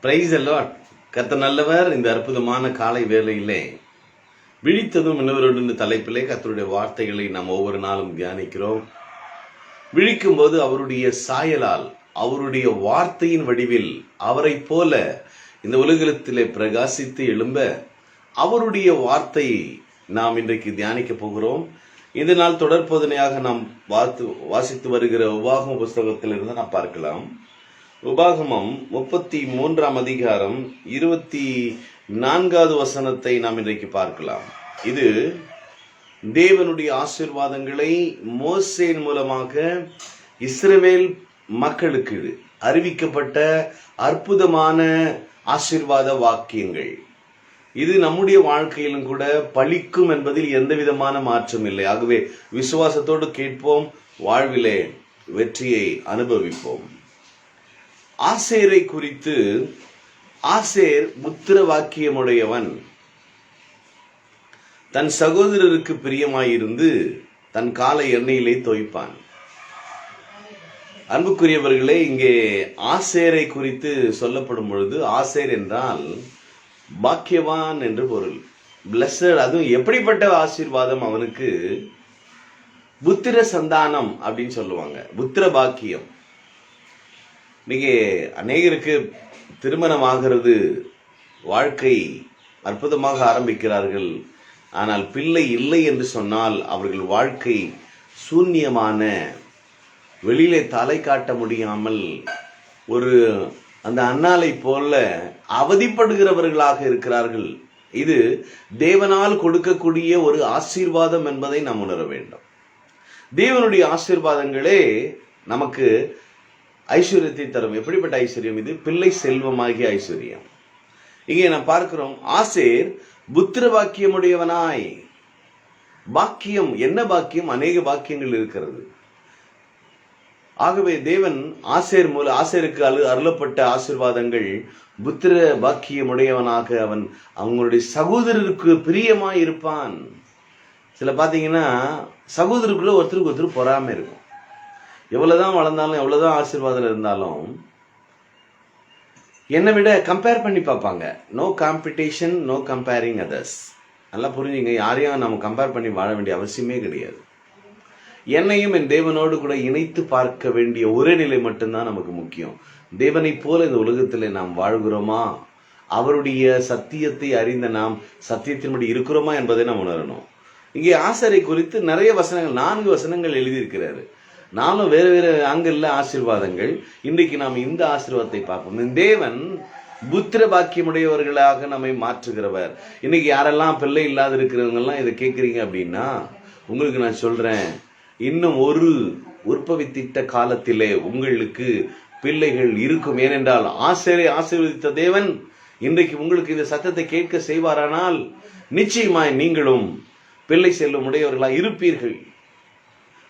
Price எல்லாம் கத்த நல்லவர் இந்த அற்புதமான காலை வேலையிலே விழித்ததும் இன்னொரு தலைப்பிலே கத்தருடைய வார்த்தைகளை நாம் ஒவ்வொரு நாளும் தியானிக்கிறோம். விழிக்கும் போது அவருடைய சாயலால் அவருடைய வார்த்தையின் வடிவில் அவரைப் போல இந்த உலகத்திலே பிரகாசித்து எழும்ப அவருடைய வார்த்தையை நாம் இன்றைக்கு தியானிக்க போகிறோம். இந்த நாள் தொடர்போதனையாக நாம் வாத்து வாசித்து வருகிற உபாகம புஸ்தகத்திலிருந்து நாம் பார்க்கலாம். உபாகமம் முப்பத்தி மூன்றாம் அதிகாரம் இருபத்தி நான்காவது வசனத்தை நாம் இன்றைக்கு பார்க்கலாம். இது தேவனுடைய ஆசீர்வாதங்களை மோசேன் மூலமாக இஸ்ரேல் மக்களுக்கு அறிவிக்கப்பட்ட அற்புதமான ஆசீர்வாத வாக்கியங்கள். இது நம்முடைய வாழ்க்கையிலும் கூட பழிக்கும் என்பதில் எந்த விதமான மாற்றம் இல்லை. ஆகவே விசுவாசத்தோடு கேட்போம் வாழ்விலே வெற்றியை அனுபவிப்போம். ஆசேரை குறித்து ஆசேர் புத்திர வாக்கியமுடையவன் தன் சகோதரருக்கு பிரியமாயிருந்து தன் காலை எண்ணெயிலே தோய்ப்பான். அன்புக்குரியவர்களே இங்கே ஆசேரை குறித்து சொல்லப்படும் பொழுது ஆசேர் என்றால் பாக்கியவான் என்று பொருள். பிளஸட் அதுவும் எப்படிப்பட்ட ஆசீர்வாதம் அவனுக்கு? புத்திர சந்தானம் அப்படின்னு சொல்லுவாங்க. புத்திர பாக்கியம். இன்றைக்கி அநேகருக்கு திருமணம் ஆகிறது வாழ்க்கை அற்புதமாக ஆரம்பிக்கிறார்கள். ஆனால் பிள்ளை இல்லை என்று சொன்னால் அவர்கள் வாழ்க்கை சூன்யமான வெளியிலே தலை காட்ட முடியாமல் ஒரு அந்த அன்னாலை போல அவதிப்படுகிறவர்களாக இருக்கிறார்கள். இது தேவனால் கொடுக்கக்கூடிய ஒரு ஆசீர்வாதம் என்பதை நாம் உணர வேண்டும். தேவனுடைய ஆசீர்வாதங்களே நமக்கு ஐஸ்வர்யத்தை தரும். எப்படிப்பட்ட ஐஸ்வர்யம் இது? பிள்ளை செல்வமாகிய ஐஸ்வர்யம். இங்கே நாம் பார்க்கிறோம் ஆசேர் புத்திர பாக்கியமுடையவனாய் பாக்கியம் என்ன பாக்கியம்? அநேக பாக்கியங்கள் இருக்கிறது. ஆகவே தேவன் ஆசேர் மூல ஆசேருக்கு அழு அருளப்பட்ட ஆசிர்வாதங்கள் புத்திர பாக்கியமுடையவனாக அவன் அவங்களுடைய சகோதரருக்கு பிரியமாய் இருப்பான். சில பார்த்தீங்கன்னா சகோதரருக்குள்ள ஒருத்தருக்கு ஒருத்தர் பொறாமை இருக்கும். எவ்வளவுதான் வளர்ந்தாலும் எவ்வளவுதான் ஆசீர்வாதம் இருந்தாலும் என்னை விட கம்பேர் பண்ணி பார்ப்பாங்க. No competition no comparing others நல்லா புரிஞ்சுங்க யாரையும் நம்ம கம்பேர் பண்ணி வாழ வேண்டிய அவசியமே கிடையாது. என்னையும் என் தேவனோடு கூட இணைத்து பார்க்க வேண்டிய ஒரே நிலை மட்டும்தான் நமக்கு முக்கியம். தேவனைப் போல இந்த உலகத்தில் நாம் வாழ்கிறோமா? அவருடைய சத்தியத்தை அறிந்த நாம் சத்தியத்தின்படி இருக்கிறோமா என்பதை நாம் உணரணும். இங்கே ஆசாரை குறித்து நிறைய வசனங்கள் நான்கு வசனங்கள் எழுதியிருக்கிறாரு. நானும் வேறு வேறு ஆங்கில ஆசீர்வாதங்கள். இன்றைக்கு நாம் இந்த ஆசீர்வாதத்தை பார்ப்போம். இந்த தேவன் புத்திர பாக்கியமுடையவர்களாக நம்மை மாற்றுகிறவர். இன்னைக்கு யாரெல்லாம் பிள்ளை இல்லாத இருக்கிறவங்கெல்லாம் இதை கேட்குறீங்க அப்படின்னா உங்களுக்கு நான் சொல்கிறேன் இன்னும் ஒரு உற்பவித்திட்ட காலத்திலே உங்களுக்கு பிள்ளைகள் இருக்கும். ஏனென்றால் ஆசிரியரை ஆசீர்வதித்த தேவன் இன்றைக்கு உங்களுக்கு இந்த சத்தத்தை கேட்க செய்வாரானால் நிச்சயமாய் நீங்களும் பிள்ளை செல்லும் உடையவர்களாக இருப்பீர்கள்.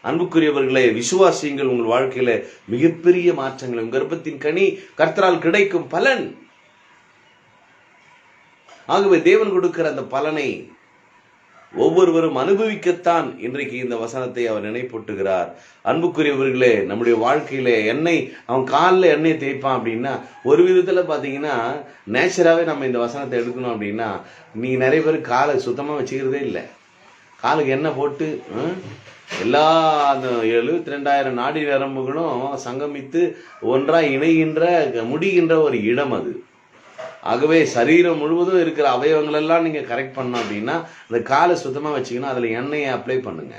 அன்புக்குரியவர்களே விசுவாசியங்கள் உங்கள் வாழ்க்கையில மிகப்பெரிய மாற்றங்கள். உங்கள் கர்ப்பத்தின் கனி கர்த்தரால் கிடைக்கும் பலன். ஆகவே தேவன் கொடுக்கிற அந்த பலனை ஒவ்வொருவரும் அனுபவிக்கத்தான் இன்றைக்கு இந்த வசனத்தை அவர் நினைப்பூட்டுகிறார். அன்புக்குரியவர்களே நம்முடைய வாழ்க்கையில எண்ணெய் அவன் காலில் எண்ணெய் தேய்ப்பான் அப்படின்னா ஒரு விதத்துல பாத்தீங்கன்னா நேச்சராகவே நம்ம இந்த வசனத்தை எடுக்கணும் அப்படின்னா நீ நிறைய பேர் காலை சுத்தமா வச்சுக்கிறதே இல்லை. காலுக்கு எண்ணெய் போட்டு எல்லா அந்த எழுபத்தி ரெண்டாயிரம் நாடி நரம்புகளும் சங்கமித்து ஒன்றா இணைகின்ற முடிகின்ற ஒரு இடம் அது. ஆகவே சரீரம் முழுவதும் இருக்கிற அவயவங்களெல்லாம் நீங்கள் நீங்க கரெக்ட் பண்ணோம் அப்படின்னா அந்த காலை சுத்தமா வச்சுக்கணும் அதுல எண்ணெயை அப்ளை பண்ணுங்க.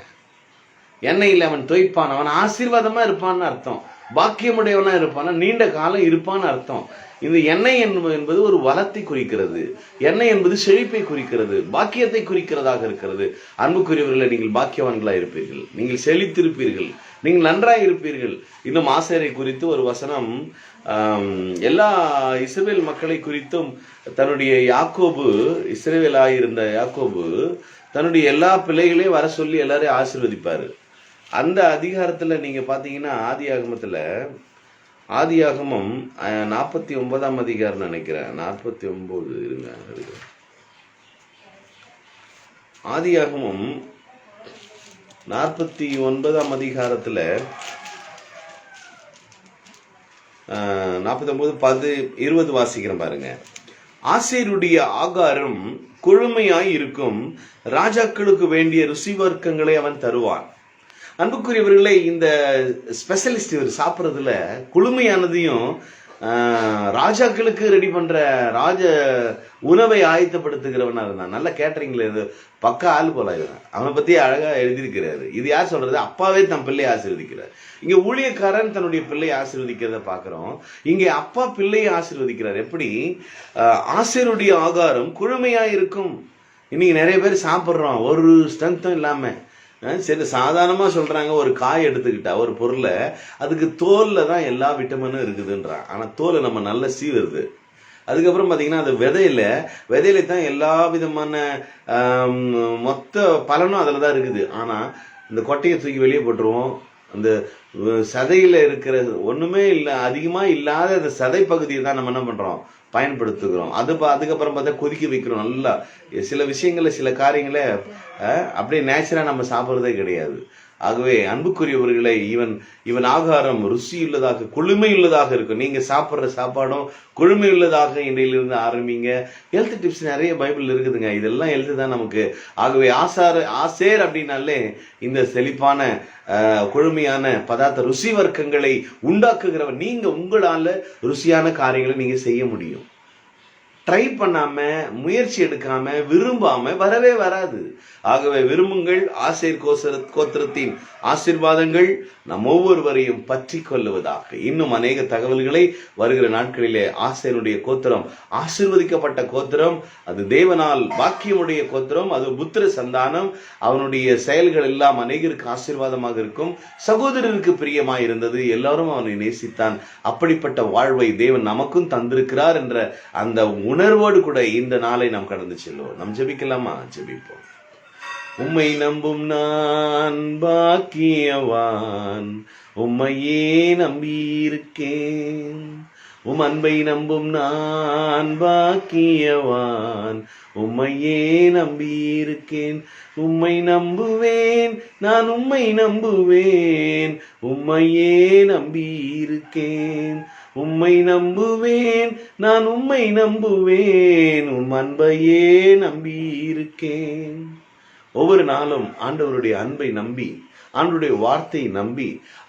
எண்ணெயில் அவன் தொய்ப்பான் அவன் ஆசீர்வாதமா இருப்பான்னு அர்த்தம். பாக்கியமுடையவனா இருப்பான்னா நீண்ட காலம் இருப்பான்னு அர்த்தம். இந்த எண்ணெய் என்பது என்பது ஒரு வளத்தை குறிக்கிறது. எண்ணெய் என்பது செழிப்பை குறிக்கிறது. பாக்கியத்தை குறிக்கிறதாக இருக்கிறது. அன்புக்குரியவர்களை நீங்கள் பாக்கியவான்களாக இருப்பீர்கள். நீங்கள் செழித்திருப்பீர்கள். நீங்கள் நன்றாக இருப்பீர்கள். இன்னும் ஆசிரியரை குறித்து ஒரு வசனம் எல்லா இஸ்ரேல் மக்களை குறித்தும் தன்னுடைய யாக்கோபு இஸ்ரவேலாயிருந்த யாக்கோபு தன்னுடைய எல்லா பிள்ளைகளையும் வர சொல்லி எல்லாரையும் ஆசிர்வதிப்பார். அந்த அதிகாரத்தில் நீங்கள் பார்த்தீங்கன்னா ஆதி ஆகமத்துல ஆதியாகமம் நாற்பத்தி ஒன்பதாம் அதிகாரம் நினைக்கிறேன். நாற்பத்தி ஒன்பது இருங்க ஆதியாகமம் நாற்பத்தி ஒன்பதாம் அதிகாரத்துல நாற்பத்தொம்போது பது இருபது வாசிக்கிறேன் பாருங்க. ஆசேருடைய ஆகாரம் கொழுமையாய் இருக்கும். ராஜாக்களுக்கு வேண்டிய ருசி வர்க்கங்களை அவன் தருவான். அன்புக்குரியவர்களே இந்த ஸ்பெஷலிஸ்ட் இவர் சாப்பிட்றதுல குளுமையானதையும் ராஜாக்களுக்கு ரெடி பண்ணுற ராஜ உணவை ஆயத்தப்படுத்துகிறவனா இருந்தான். நல்ல கேட்டரிங்கில் இது பக்க ஆள் போல இவன். அவனை பற்றி அழகாக எழுதியிருக்கிறாரு. இது யார் சொல்கிறது அப்பாவே தன் பிள்ளையை ஆசீர்வதிக்கிறார். இங்கே ஊழியக்காரன் தன்னுடைய பிள்ளையை ஆசீர்வதிக்கிறத பார்க்குறோம் இங்கே அப்பா பிள்ளையை ஆசீர்வதிக்கிறார். எப்படி? ஆசிரியருடைய ஆகாரம் குழுமையாக இருக்கும் இன்னைக்கு நிறைய பேர் சாப்பிட்றோம். ஒரு ஸ்ட்ரென்த்தும் இல்லாமல் சரி சாதாரணமாக சொல்கிறாங்க ஒரு காய் எடுத்துக்கிட்டா ஒரு பொருளை அதுக்கு தோலில் தான் எல்லா விட்டமினும் இருக்குதுன்றான். ஆனால் தோலை நம்ம நல்லா சீவுறது அதுக்கப்புறம் பார்த்தீங்கன்னா அது விதையில விதையில தான் எல்லா விதமான மொத்த பலனும் அதில் தான் இருக்குது. ஆனால் இந்த கொட்டையை தூக்கி வெளியே போட்டுருவோம். அந்த சதையில் இருக்கிற ஒன்றுமே இல்லை அதிகமாக இல்லாத அந்த சதை பகுதியை தான் நம்ம என்ன பண்ணுறோம் பயன்படுத்துகிறோம். அது அதுக்கப்புறம் பார்த்தா கொதிக்க வைக்கிறோம். நல்லா சில விஷயங்களை சில காரியங்களை அப்படியே நேச்சுரலாக நம்ம சாப்பிட்றதே கிடையாது. ஆகவே அன்புக்குரியவர்களை இவன் இவன் ஆகாரம் ருசியுள்ளதாக கொழுமையுள்ளதாக இருக்கும். நீங்க சாப்பிட்ற சாப்பாடும் கொழுமையுள்ளதாக இன்றையிலிருந்து ஆரம்பிங்க. ஹெல்த் டிப்ஸ் நிறைய பைபிள் இருக்குதுங்க. இதெல்லாம் எழுதுதான் நமக்கு. ஆகவே ஆசார ஆசேர் அப்படின்னாலே இந்த செழிப்பான கொழுமையான பதார்த்த ருசி வர்க்கங்களை உண்டாக்குகிறவன் நீங்க உங்களால ருசியான காரியங்களை நீங்க செய்ய முடியும். ட்ரை பண்ணாம முயற்சி எடுக்காம விரும்பாம வரவே வராது. ஆகவே விரும்புங்கள் ஆசைர் கோசர கோத்திரத்தின் ஆசீர்வாதங்கள் நம் ஒவ்வொருவரையும் பற்றி கொள்ளுவதாக இன்னும் அநேக தகவல்களை வருகிற நாட்களிலே ஆசையனுடைய கோத்திரம் ஆசிர்வதிக்கப்பட்ட கோத்திரம் அது தேவனால் பாக்கியமுடைய கோத்திரம் அது புத்திர சந்தானம் அவனுடைய செயல்கள் எல்லாம் அநேகருக்கு ஆசீர்வாதமாக இருக்கும். சகோதரருக்கு பிரியமாய் இருந்தது எல்லாரும் அவனை நேசித்தான். அப்படிப்பட்ட வாழ்வை தேவன் நமக்கும் தந்திருக்கிறார் என்ற அந்த உணர்வோடு கூட இந்த நாளை நாம் கடந்து செல்வோம். நாம் ஜெபிக்கலாமா? ஜெபிப்போம். உம்மை நம்பும் நான் பாக்கியவான். உம்மையே நம்பியிருக்கேன். உம் அன்பை நம்பும் நான் பாக்கியவான். உம்மையே நம்பியிருக்கேன். உம்மை நம்புவேன் நான் உம்மை நம்புவேன். உம்மையே நம்பியிருக்கேன். உம்மை நம்புவேன் நான் உம்மை நம்புவேன். உம் அன்பையே நம்பியிருக்கேன். ஒவ்வொரு நாளும் ஆண்டவருடைய அன்பை நம்பி ஆண்டவருடைய வார்த்தையை நம்பி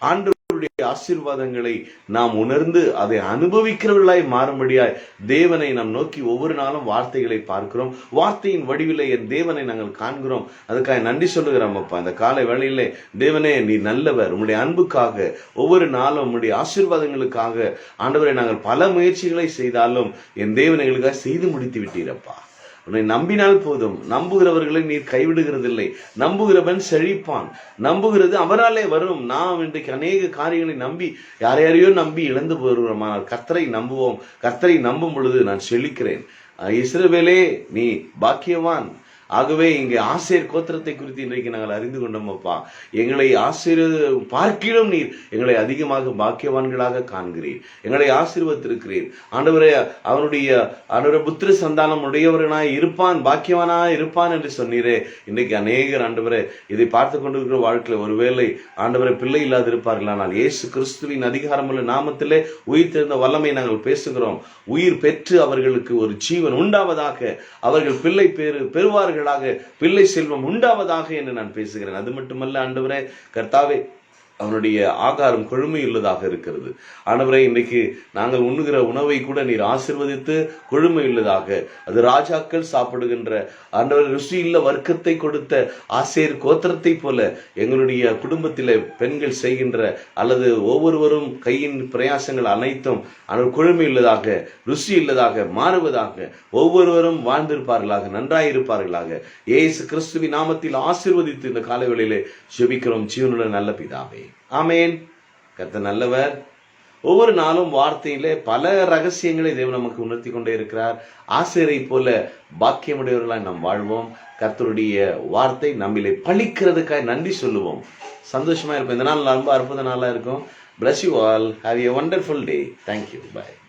ஆண்டவருடைய ஆசீர்வாதங்களை நாம் உணர்ந்து அதை அனுபவிக்கிறவர்களாய் மாறும்படியாய் தேவனை நாம் நோக்கி ஒவ்வொரு நாளும் வார்த்தைகளை பார்க்கிறோம். வார்த்தையின் வடிவிலே என் தேவனை நாங்கள் காண்கிறோம். அதுக்காக நன்றி சொல்லுகிறோம் அப்பா. அந்த காலை வேளையிலே தேவனே நீ நல்லவர். உம்முடைய அன்புக்காக ஒவ்வொரு நாளும் உம்முடைய ஆசீர்வாதங்களுக்காக ஆண்டவரை நாங்கள் பல முயற்சிகளை செய்தாலும் என் தேவன் எங்களுக்காக செய்து முடித்து விட்டீரப்பா உன்னை நம்பினால் போதும். நம்புகிறவர்களை நீர் கைவிடுகிறதில்லை. நம்புகிறவன் செழிப்பான். நம்புகிறது அவராலே வரும். நாம் இன்றைக்கு அநேக காரியங்களை நம்பி யாரையாரையோ நம்பி இழந்து போகிறோம். ஆனால் கர்த்தரை நம்புவோம். கர்த்தரை நம்பும் பொழுது நான் செழிக்கிறேன். இஸ்ரவேலே நீ பாக்கியவான். ஆகவே இங்கே ஆசிரியர் கோத்திரத்தை குறித்து இன்றைக்கு நாங்கள் அறிந்து கொண்டோம் அப்பா. எங்களை ஆசிரியர் பார்க்கிலும் நீர். எங்களை அதிகமாக பாக்கியவான்களாக காண்கிறீர். எங்களை ஆசீர்வத்திருக்கிறீர் ஆண்டவரே அவனுடைய அவனுடைய புத்திர சந்தானம் உடையவரனாய் இருப்பான் பாக்கியவானா இருப்பான் என்று சொன்னீரே. இன்றைக்கு அநேகர் ஆண்டவரே இதை பார்த்து கொண்டிருக்கிற வாழ்க்கையில் ஒருவேளை ஆண்டவரை பிள்ளை இல்லாது இருப்பார்கள் ஆனால் இயேசு கிறிஸ்துவின் அதிகாரமுள்ள நாமத்திலே உயிர் தெரிந்த வல்லமை நாங்கள் பேசுகிறோம். உயிர் பெற்று அவர்களுக்கு ஒரு ஜீவன் உண்டாவதாக அவர்கள் பிள்ளை பேரு பிள்ளைகளாக பிள்ளை செல்வம் உண்டாவதாக என்று நான் பேசுகிறேன். அது மட்டுமல்ல ஆண்டவரே கர்த்தாவே அவனுடைய ஆகாரம் கொழுமையுள்ளதாக இருக்கிறது. ஆனவரை இன்றைக்கு நாங்கள் உண்ணுகிற உணவை கூட நீர் ஆசிர்வதித்து கொழுமையுள்ளதாக. அது ராஜாக்கள் சாப்பிடுகின்ற ஆண்டவர் ருசியுள்ள வர்க்கத்தை கொடுத்த ஆசேர் கோத்திரத்தை போல எங்களுடைய குடும்பத்தில் பெண்கள் செய்கின்ற அல்லது ஒவ்வொருவரும் கையின் பிரயாசங்கள் அனைத்தும் ஆனால் கொழுமையுள்ளதாக ருசி உள்ளதாக மாறுவதாக ஒவ்வொருவரும் வாழ்ந்திருப்பார்களாக நன்றாயிருப்பார்களாக. ஏசு கிறிஸ்துவின் நாமத்தில் ஆசிர்வதித்து இந்த காலவெளியிலே ஜெபிக்கிறோம். ஜீவனுள்ள நல்ல பிதாவே. ஆமேன். கத்த நல்லவர். ஒவ்வொரு நாளும் வார்த்தையிலே பல ரகசியங்களை தேவன் நமக்கு உணர்த்தி கொண்டே இருக்கிறார். ஆசிரியரை போல பாக்கியமுடையவர்களாய் நாம் வாழ்வோம். கர்த்தருடைய வார்த்தை நம்மிலே பழிக்கிறதுக்காக நன்றி சொல்லுவோம். சந்தோஷமா இருப்போம். இந்த நாள் ரொம்ப அற்புத நாளா இருக்கும். Bless you all have a wonderful day thank you bye